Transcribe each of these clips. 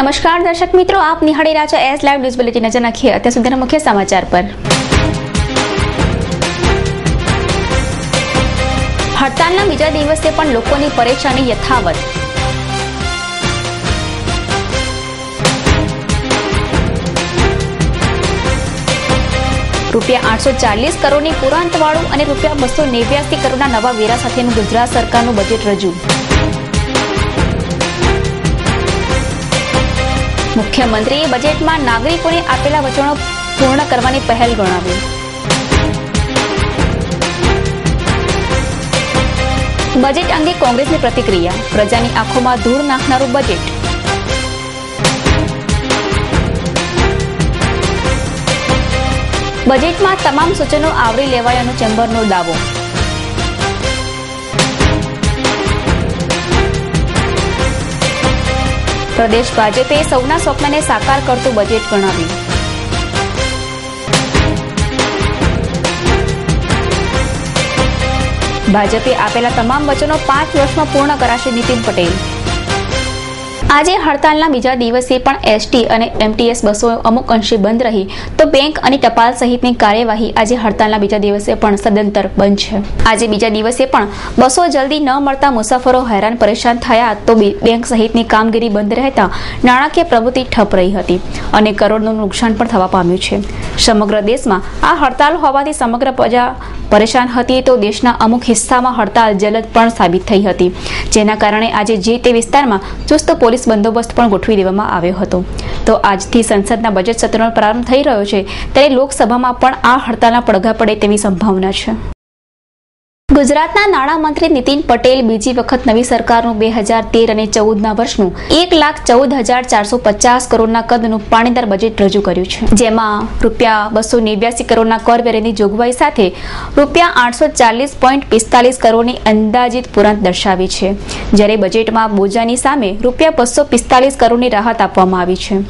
નમસ્કાર દર્શક મિત્રો, આપ નિહાળી રહ્યા છો એસ લાઈવ ન્યૂઝ બુલેટિન નજર નાખીએ. અત્યાર સુધીના મુખ્ય સમાચાર પર. હડતાલના બીજા દિવસે પણ લોકોની પરેશાની યથાવત. રૂપિયા આઠસો ચાલીસ કરોડની પુરાંતવાળું અને રૂપિયા બસો નેવ્યાસી કરોડના નવા વેરા સાથેનું ગુજરાત સરકારનું બજેટ રજૂ. મુખ્યમંત્રીએ બજેટમાં નાગરિકોને આપેલા વચનો પૂર્ણ કરવાની પહેલ ગણાવી. બજેટ અંગે કોંગ્રેસની પ્રતિક્રિયા. પ્રજાની આંખોમાં ધૂળ નાખનારું બજેટ. બજેટમાં તમામ સૂચનો આવરી લેવાયાનો ચેમ્બરનો દાવો. પ્રદેશ ભાજપે સૌના સ્વપ્નને સાકાર કરતું બજેટ ગણાવ્યું. ભાજપે આપેલા તમામ વચનો પાંચ વર્ષમાં પૂર્ણ કરાશે નીતિન પટેલ. આજે હડતાલના બીજા દિવસે પણ એસટી અને એમટીએસ બસો અમુક અંશે બંધ રહી. તો બેંક અને ટપાલ સહિતની કાર્યવાહી આજે હડતાલના બીજા દિવસે પણ સદંતર બંધ છે. આજે બીજા દિવસે પણ બસો જલ્દી ન મળતા મુસાફરો હેરાન પરેશાન થયા તો બેંક સહિતની કામગીરી બંધ રહેતા નાણાકીય પ્રવૃત્તિ ઠપ રહી હતી અને કરોડનું નુકસાન પણ થવા પામ્યું છે. સમગ્ર દેશમાં આ હડતાલ હોવાથી સમગ્ર પ્રજા પરેશાન હતી તો દેશના અમુક હિસ્સામાં હડતાલ જલદ પણ સાબિત થઈ હતી. જેના કારણે આજે જે તે વિસ્તારમાં ચુસ્ત પોલીસ બંદોબસ્ત પણ ગોઠવી દેવામાં આવ્યો હતો. તો આજથી સંસદના બજેટ સત્રનો પ્રારંભ થઈ રહ્યો છે. ત્યારે લોકસભામાં પણ આ હડતાલના પડઘા પડે તેવી સંભાવના છે. ગુજરાતના નાણામંત્રી નીતિન પટેલ બીજી વખત નવી સરકારનું બે હજાર તેર અને ચૌદના વર્ષનું એક લાખ ચૌદ હજાર ચારસો પચાસ કરોડના કદનું પાણીદાર બજેટ રજૂ કર્યું છે. જેમાં રૂપિયા બસો નેવ્યાસી કરોડના કરવેરાની જોગવાઈ સાથે રૂપિયા આઠસો ચાલીસ પોઈન્ટ પિસ્તાલીસ કરોડની અંદાજિત પુરાંત દર્શાવી છે. જ્યારે બજેટમાં બોજાની સામે રૂપિયા બસો પિસ્તાલીસ કરોડની રાહત આપવામાં આવી છે.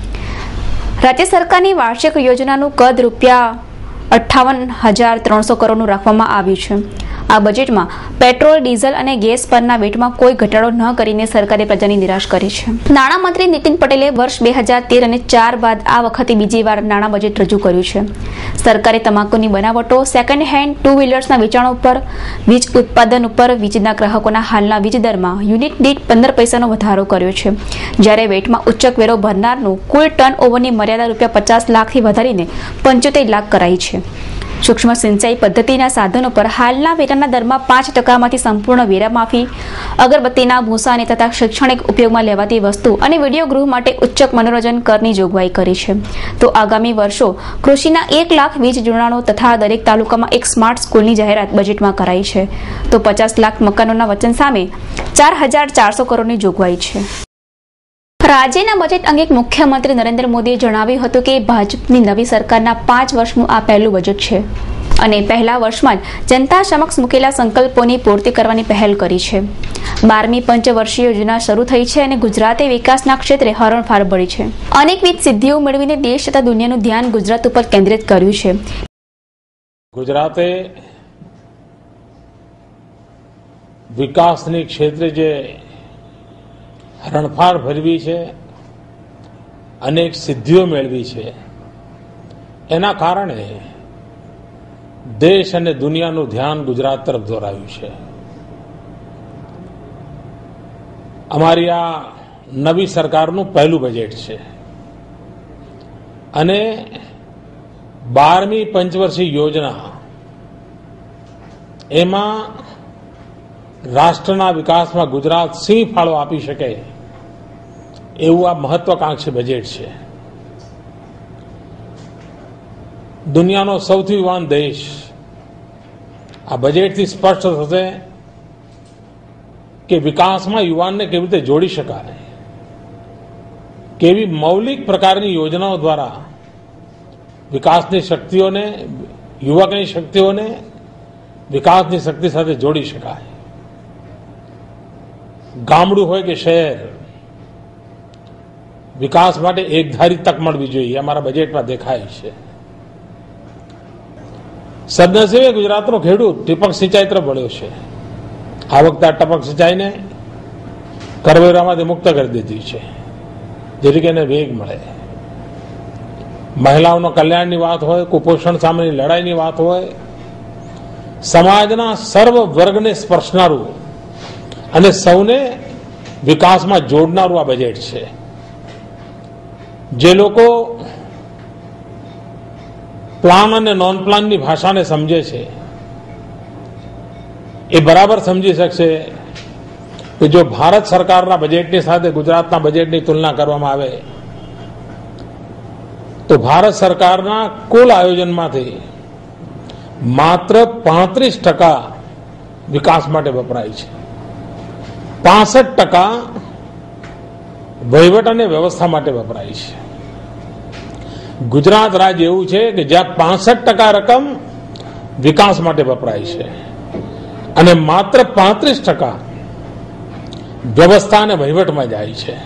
રાજ્ય સરકારની વાર્ષિક યોજનાનું કદ રૂપિયા અઠ્ઠાવન હજાર ત્રણસો કરોડનું રાખવામાં આવ્યું છે. આ બજેટમાં પેટ્રોલ, ડીઝલ અને ગેસ પરના વેટમાં કોઈ ઘટાડો ન કરીને સરકારે પ્રજાની નિરાશ કરી છે. નાણામંત્રી નીતિન પટેલે વર્ષ બે હજાર તેર અને ચાર બાદ આ વખતે બીજી વાર નાણાં બજેટ રજૂ કર્યું છે. સરકારે તમાકુની બનાવટો સેકન્ડ હેન્ડ ટુ વ્હીલર્સના વેચાણ ઉપર, વીજ ઉત્પાદન ઉપર વીજના ગ્રાહકોના હાલના વીજ દરમાં યુનિટ દીઠ પંદર પૈસાનો વધારો કર્યો છે. જ્યારે વેટમાં ઉચ્ચક વેરો ભરનારનું કુલ ટર્ન ઓવરની મર્યાદા રૂપિયા પચાસ લાખથી વધારીને પંચોતેર લાખ કરાઈ છે. સૂક્ષ્મ સિંચાઈ પદ્ધતિના સાધનો પર હાલના વેરાના દરમાં પાંચ ટકામાંથી સંપૂર્ણ વેરા માફી અગરબત્તીના ભૂસાને તથા શૈક્ષણિક ઉપયોગમાં લેવાતી વસ્તુ અને વીડિયો ગૃહ માટે ઉચ્ચક મનોરંજન કરની જોગવાઈ કરી છે. તો આગામી વર્ષો કૃષિના એક લાખ વીજ જોડાણો તથા દરેક તાલુકામાં એક સ્માર્ટ સ્કૂલની જાહેરાત બજેટમાં કરાઈ છે. તો પચાસ લાખ મકાનોના વચન સામે ચાર હજાર ચારસો કરોડની જોગવાઈ છે. રાજ્યના બજેટ અંગે મુખ્યમંત્રી નરેન્દ્ર મોદીએ જણાવ્યું હતું કે ભાજપની નવી સરકારના પાંચ વર્ષનું આ પહેલું બજેટ છે. અને પહેલા વર્ષમાં જ જનતા સમક્ષ મૂકેલા સંકલ્પોની પૂર્તિ કરવાની પહેલ કરી છે. બારમી પંચવર્ષીય યોજના શરૂ થઈ છે અને ગુજરાતે વિકાસના ક્ષેત્રે હરણફાળ ભળી છે. અનેકવિધ સિદ્ધિઓ મેળવીને દેશ તથા દુનિયાનું ધ્યાન ગુજરાત ઉપર કેન્દ્રિત કર્યું છે. ગુજરાતે વિકાસની ક્ષેત્રે જે હરણફાળ ભરવી છે, અનેક સિદ્ધિઓ મેળવી છે. એના કારણે દેશ અને દુનિયાનું ધ્યાન ગુજરાત તરફ દોરાયું છે. અમારી આ નવી સરકારનું પહેલું બજેટ છે. અને બારમી પંચવર્ષીય યોજના એમાં રાષ્ટ્રના વિકાસમાં ગુજરાત સિંહ ફાળો આપી શકે એવું આ મહત્વાકાંક્ષી બજેટ છે. દુનિયાનો સૌથી યુવાન દેશ. આ બજેટથી સ્પષ્ટ થશે કે વિકાસમાં યુવાનને કેવી રીતે જોડી શકાય. કેવી મૌલિક પ્રકારની યોજનાઓ દ્વારા વિકાસની શક્તિઓને, યુવકની શક્તિઓને વિકાસની શક્તિ સાથે જોડી શકાય. ગામડું હોય કે શહેર વિકાસ માટે એકધારી તક મળવી જોઈએ અમારા બજેટમાં દેખાય છે. સદનસીબે ગુજરાતનો ખેડૂત ટીપક સિંચાઈ તરફ વળ્યો છે. આ વખતે ટપક સિંચાઈને કરવેરામાંથી મુક્ત કરી દીધી છે, જેથી કરીને વેગ મળે. મહિલાઓના કલ્યાણની વાત હોય, કુપોષણ સામેની લડાઈની વાત હોય, સમાજના સર્વ વર્ગને સ્પર્શનારું અને સૌને વિકાસમાં જોડનારું આ બજેટ છે. જે લોકો પ્લાન અને નોન પ્લાનની ભાષાને સમજે છે, એ બરાબર સમજી શકશે કે જો ભારત સરકારના બજેટની સાથે ગુજરાતના બજેટની તુલના કરવામાં આવે, તો ભારત સરકારના કુલ આયોજનમાંથી માત્ર પાંત્રીસ ટકા વિકાસ માટે વપરાય છે. પાસઠ ટકા વહીવટ અને વ્યવસ્થા માટે વપરાય છે. ગુજરાત રાજ્ય એવું છે કે જ્યાં પાસઠ ટકા રકમ વિકાસ માટે વપરાય છે અને માત્ર પાંત્રીસ ટકા વ્યવસ્થા અને વહીવટમાં જાય છે.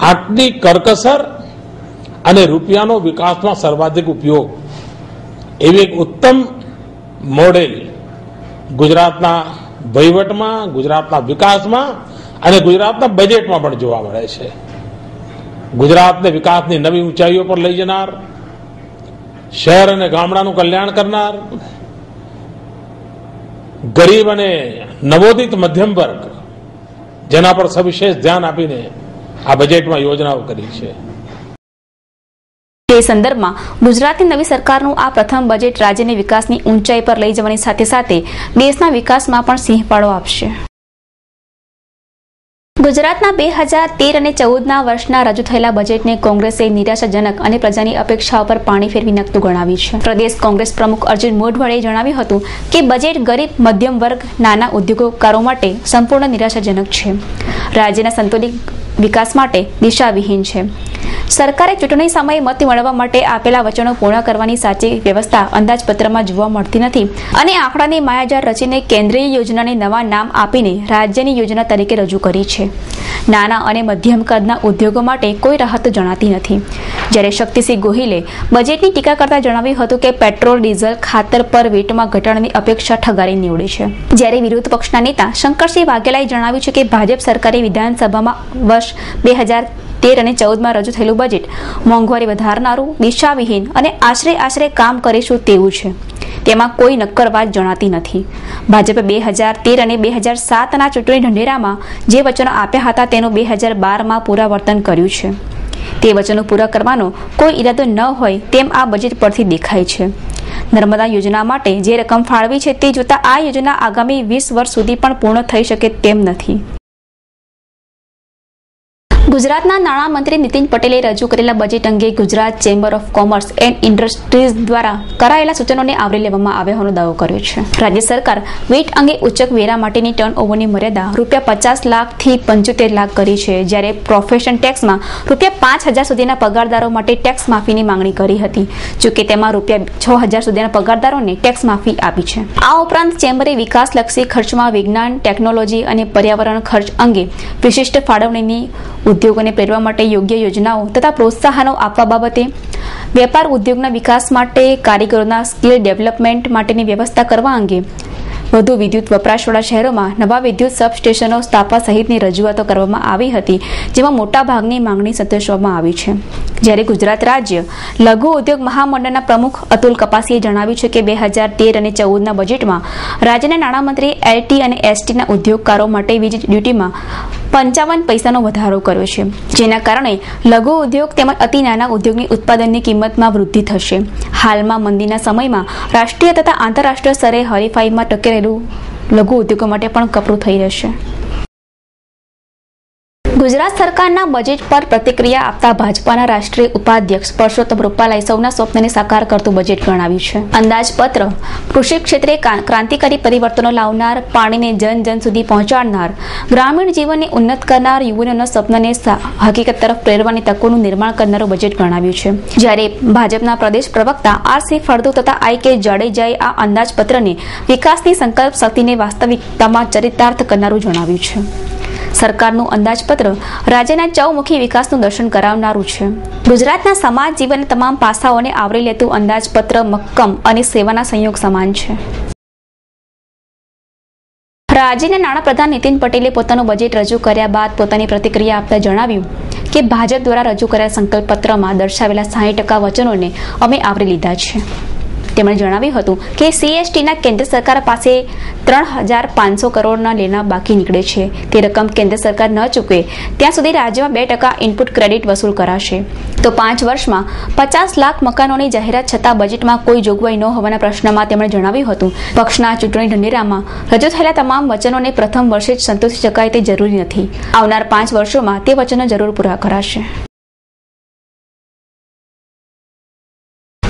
આટલી કરકસર અને રૂપિયાનો વિકાસમાં સર્વાધિક ઉપયોગ એવી એક ઉત્તમ મોડેલ ગુજરાતના વહીવટમાં, ગુજરાતના વિકાસમાં અને ગુજરાતના બજેટમાં પણ જોવા મળે છે. ગુજરાતને વિકાસની નવી ઊંચાઈઓ પર લઈ જનાર, શહેર અને ગામડાનું કલ્યાણ કરનાર, ગરીબ અને નવોદિત મધ્યમ વર્ગ, જેના પર સવિશેષ ધ્યાન આપીને આ બજેટમાં યોજનાઓ કરી છે. તે સંદર્ભમાં ગુજરાતની નવી સરકારનું આ પ્રથમ બજેટ રાજ્યની વિકાસની ઊંચાઈ પર લઈ જવાની સાથે સાથે દેશના વિકાસમાં પણ સિંહ સિંહફાળો આપશે. ગુજરાતના બે હજાર તેર અને ચૌદના વર્ષના રજૂ થયેલા બજેટને કોંગ્રેસે નિરાશાજનક અને પ્રજાની અપેક્ષાઓ પર પાણી ફેરવી નાખતું ગણાવ્યું છે. પ્રદેશ કોંગ્રેસ પ્રમુખ અર્જુન મોઢવાળે જણાવ્યું હતું કે બજેટ ગરીબ, મધ્યમ વર્ગ, નાના ઉદ્યોગકારો માટે સંપૂર્ણ નિરાશાજનક છે. રાજ્યના સંતુલિત વિકાસ માટે દિશાવિહીન છે. સરકારે ચૂંટણી સમયે મત મેળવવા માટે આપેલા વચનો પૂર્ણ કરવાની સાચી વ્યવસ્થા અંદાજપત્રમાં જોવા મળતી નથી. અને આંકડાની માયાજાળ રચીને કેન્દ્રીય યોજનાને નવા નામ આપીને રાજ્યની યોજના તરીકે રજૂ કરી છે. નાના અને મધ્યમ કદના ઉદ્યોગો માટે કોઈ રાહત જણાતી નથી. જ્યારે શક્તિસિંહ ગોહિલે બજેટની ટીકા કરતા જણાવ્યું હતું કે પેટ્રોલ, ડીઝલ, ખાતર પર વેટમાં ઘટાડાની અપેક્ષા ઠગારી નીવડી છે. જ્યારે વિરોધ પક્ષના નેતા શંકરસિંહ વાઘેલાએ જણાવ્યું છે કે ભાજપ સરકારે વિધાનસભામાં વર્ષ બે હજાર તેર અને ચૌદમાં રજૂ થયેલું બજેટ મોંઘવારી વધારનારું, દિશાવિહીન અને આશરે આશરે કામ કરીશું તેવું છે. તેમાં કોઈ નક્કર વાત જણાતી નથી. ભાજપે બે હજાર તેર અને બે હજાર સાતના ચૂંટણી ઢંઢેરામાં જે વચનો આપ્યા હતા તેનું બે હજાર બારમાં પુરાવર્તન કર્યું છે. તે વચનો પૂરા કરવાનો કોઈ ઈરાદો ન હોય તેમ આ બજેટ પરથી દેખાય છે. નર્મદા યોજના માટે જે રકમ ફાળવી છે તે જોતા આ યોજના આગામી વીસ વર્ષ સુધી પણ પૂર્ણ થઈ શકે તેમ નથી. ગુજરાતના નાણામંત્રી નીતિન પટેલે રજૂ કરેલા બજેટ અંગે Gujarat chamber of commerce and industries દ્વારા કરાયેલા સૂચનોને આવરી લેવામાં આવ્યા હોવાનો દાવો કર્યો છે. રાજ્ય સરકાર વેટ અંગે ઉચ્ચક વેરા માટેની ટર્ન ઓવરની મર્યાદા રૂપિયા પચાસ લાખથી પંચોતેર લાખ કરી છે. જ્યારે પ્રોફેશન ટેક્સમાં રૂપિયા પાંચ હજાર સુધીના પગારદારો માટે ટેક્સ માફીની માંગણી કરી હતી. જોકે તેમાં રૂપિયા છ હજાર સુધીના પગારદારોને ટેક્સ માફી આપી છે. આ ઉપરાંત ચેમ્બરે વિકાસલક્ષી ખર્ચમાં વિજ્ઞાન ટેકનોલોજી અને પર્યાવરણ ખર્ચ અંગે વિશિષ્ટ ફાળવણીની ઉદ્યોગોને પ્રેરવા માટે યોગ્ય યોજનાઓ તથા પ્રોત્સાહનો આપવા બાબતે વેપાર ઉદ્યોગના વિકાસ માટે કારીગરોના સ્કિલ ડેવલપમેન્ટ માટેની વ્યવસ્થા કરવા અંગે વધુ વિદ્યુત વપરાશવાળા શહેરોમાં નવા વિદ્યુત સબસ્ટેશનો સ્થાપવા સહિતની રજૂઆતો કરવામાં આવી હતી, જેમાં મોટાભાગની માંગણી સંતોષવામાં આવી છે. જ્યારે ગુજરાત રાજ્ય લઘુ ઉદ્યોગ મહામંડળના પ્રમુખ અતુલ કપાસીએ જણાવ્યું છે કે બે હજાર તેર અને ચૌદના બજેટમાં રાજ્યના નાણામંત્રી એલટી અને એસટીના ઉદ્યોગકારો માટે વીજ ડ્યુટીમાં પંચાવન પૈસાનો વધારો કર્યો છે. જેના કારણે લઘુ ઉદ્યોગ તેમજ અતિ નાના ઉદ્યોગની ઉત્પાદનની કિંમતમાં વૃદ્ધિ થશે. હાલમાં મંદીના સમયમાં રાષ્ટ્રીય તથા આંતરરાષ્ટ્રીય સ્તરે હરીફાઈમાં ટકી રહેલું લઘુ ઉદ્યોગો માટે પણ કપરું થઈ રહેશે. ગુજરાત સરકારના બજેટ પર પ્રતિક્રિયા આપતા ભાજપાના રાષ્ટ્રીય ઉપાધ્યક્ષ પરસોત્તમ રૂપાલાએ સૌના સ્વપ્નને સાકાર કરતું બજેટ ગણાવ્યું છે. અંદાજપત્ર, કૃષિ ક્ષેત્રે ક્રાંતિકારી પરિવર્તનો લાવનાર, પાણીને જન જન સુધી પહોંચાડનાર, ગ્રામીણ જીવનને ઉન્નત કરનાર યુવાનોના સ્વપ્નને હકીકત તરફ પ્રેરવાની તકોનું નિર્માણ કરનારું બજેટ ગણાવ્યું છે. જ્યારે ભાજપના પ્રદેશ પ્રવક્તા આર સી ફળદુ તથા આઈ કે જાડેજાએ આ અંદાજપત્રને વિકાસની સંકલ્પ શક્તિને વાસ્તવિકતામાં ચરિતાર્થ કરનારું જણાવ્યું છે. સરકારનું અંદાજપત્ર રાજ્યના ચૌમુખી વિકાસનું દર્શન કરાવનારું છે. ગુજરાતના સમાજ જીવનના તમામ પાસાઓને આવરી લેતું અંદાજપત્ર મક્કમ અને સેવાના સંયોગ સમાન છે. રાજ્યના નાણાપ્રધાન નીતિન પટેલે પોતાનું બજેટ રજૂ કર્યા બાદ પોતાની પ્રતિક્રિયા આપતા જણાવ્યું કે ભાજપ દ્વારા રજૂ કરાયેલા સંકલ્પપત્રમાં દર્શાવેલા સાહીઠ ટકા વચનોને અમે આવરી લીધા છે. તેમણે જણાવ્યું હતું કે સીએસટીના કેન્દ્ર સરકાર પાસે ત્રણ હજાર પાંચસો કરોડના લેણા બાકી નીકળે છે. તે રકમ કેન્દ્ર સરકાર ન ચૂકવે, ત્યાં સુધી રાજ્યમાં બે ટકા ઇનપુટ ક્રેડિટ વસૂલ કરાશે. તો પાંચ વર્ષમાં પચાસ લાખ મકાનોની જાહેરાત છતાં બજેટમાં કોઈ જોગવાઈ ન હોવાના પ્રશ્નમાં તેમણે જણાવ્યું હતું. પક્ષના ચૂંટણી ઢંઢેરામાં રજૂ થયેલા તમામ વચનોને પ્રથમ વર્ષે જ સંતોષી શકાય તે જરૂરી નથી. આવનાર પાંચ વર્ષોમાં તે વચનો જરૂર પૂરા કરાશે.